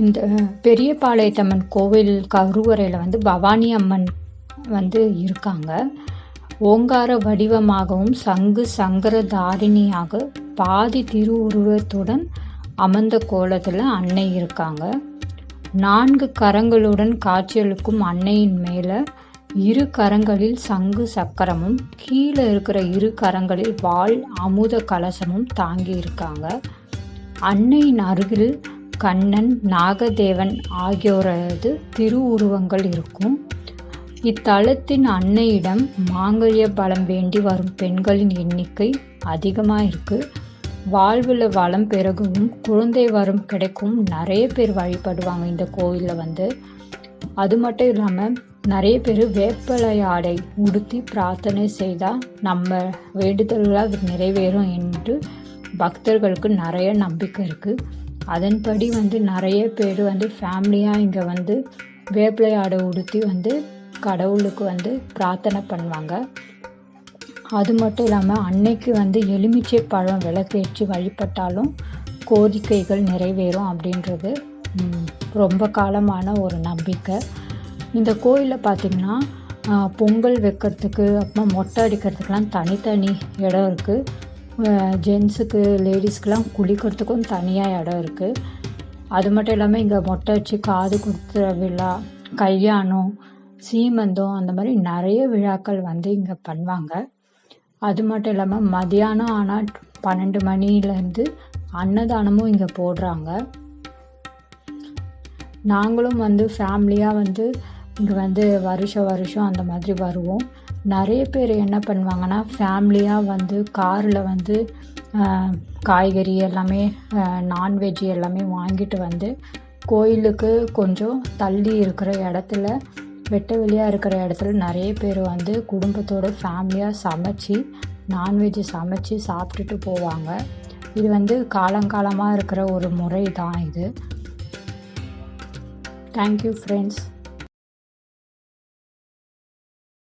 இந்த பெரியபாளையத்தம்மன் கோவில் கருவறையில் வந்து பவானி அம்மன் வந்து இருக்காங்க. ஓங்கார வடிவமாகவும் சங்கு சங்கர தாரிணியாக பாதி திருவுருவத்துடன் அமர்ந்த கோலத்தில் அன்னை இருக்காங்க. நான்கு கரங்களுடன் காட்சியளிக்கும் அன்னையின் மேலே இரு கரங்களில் சங்கு சக்கரமும் கீழே இருக்கிற இரு கரங்களில் வாள் அமுத கலசமும் தாங்கி இருக்காங்க. அன்னையின் அருகில் கண்ணன் நாகதேவன் ஆகியோரது திருவுருவங்கள் இருக்கும். இத்தலத்தின் அன்னையிடம் மாங்கல்ய பலம் வேண்டி வரும் பெண்களின் எண்ணிக்கை அதிகமாக இருக்குது வாழ்வில் வளம் பிறகும் குழந்தை வரம் கிடைக்கும் நிறைய பேர் வழிபடுவாங்க இந்த கோவிலில் வந்து. அது மட்டும் இல்லாமல் நிறைய பேர் வேப்பலை ஆடை உடுத்தி பிரார்த்தனை செய்தால் நம்ம வேண்டுதல்களாக நிறைவேறும் என்று பக்தர்களுக்கு நிறைய நம்பிக்கை இருக்குது அதன்படி வந்து நிறைய பேர் வந்து ஃபேமிலியாக இங்கே வந்து வேப்பிலை ஆடை உடுத்தி வந்து கடவுளுக்கு வந்து பிரார்த்தனை பண்ணுவாங்க. அது மட்டும் இல்லாமல் அன்னைக்கு வந்து எலுமிச்சை பழம் விளக்கேற்றி வழிபட்டாலும் கோரிக்கைகள் நிறைவேறும் அப்படின்றது ரொம்ப காலமான ஒரு நம்பிக்கை. இந்த கோயிலில் பார்த்திங்கன்னா பொங்கல் வைக்கிறதுக்கு அப்புறம் மொட்டை அடிக்கிறதுக்கெலாம் தனித்தனி இடம் இருக்குது ஜென்ஸுக்கு லேடிஸ்க்கெலாம் குளிக்கிறதுக்கும் தனியாக இடம் இருக்குது அது மட்டும் இல்லாமல் இங்கே மொட்டை வச்சு காது குத்துற விழா கல்யாணம் சீமந்தம் அந்த மாதிரி நிறைய விழாக்கள் வந்து இங்கே பண்ணுவாங்க. அது மட்டும் இல்லாமல் மதியானம் ஆனால் பன்னெண்டு மணிலேருந்து அன்னதானமும் இங்கே போடுறாங்க. நாங்களும் வந்து ஃபேமிலியாக வந்து இங்கே வந்து வருஷம் வருஷம் அந்த மாதிரி வருவோம். நிறைய பேர் என்ன பண்ணுவாங்கன்னா ஃபேமிலியாக வந்து காரில் வந்து காய்கறி எல்லாமே நான்வெஜ் எல்லாமே வாங்கிட்டு வந்து கோயிலுக்கு கொஞ்சம் தள்ளி இருக்கிற இடத்துல வெட்ட வெளியாக இருக்கிற இடத்துல நிறைய பேர் வந்து குடும்பத்தோட ஃபேமிலியாக சமைச்சு நான்வெஜ் சமைச்சு சாப்பிட்டுட்டு போவாங்க. இது வந்து காலங்காலமாக இருக்கிற ஒரு முறை தான் இது தேங்க்யூ ஃப்ரெண்ட்ஸ்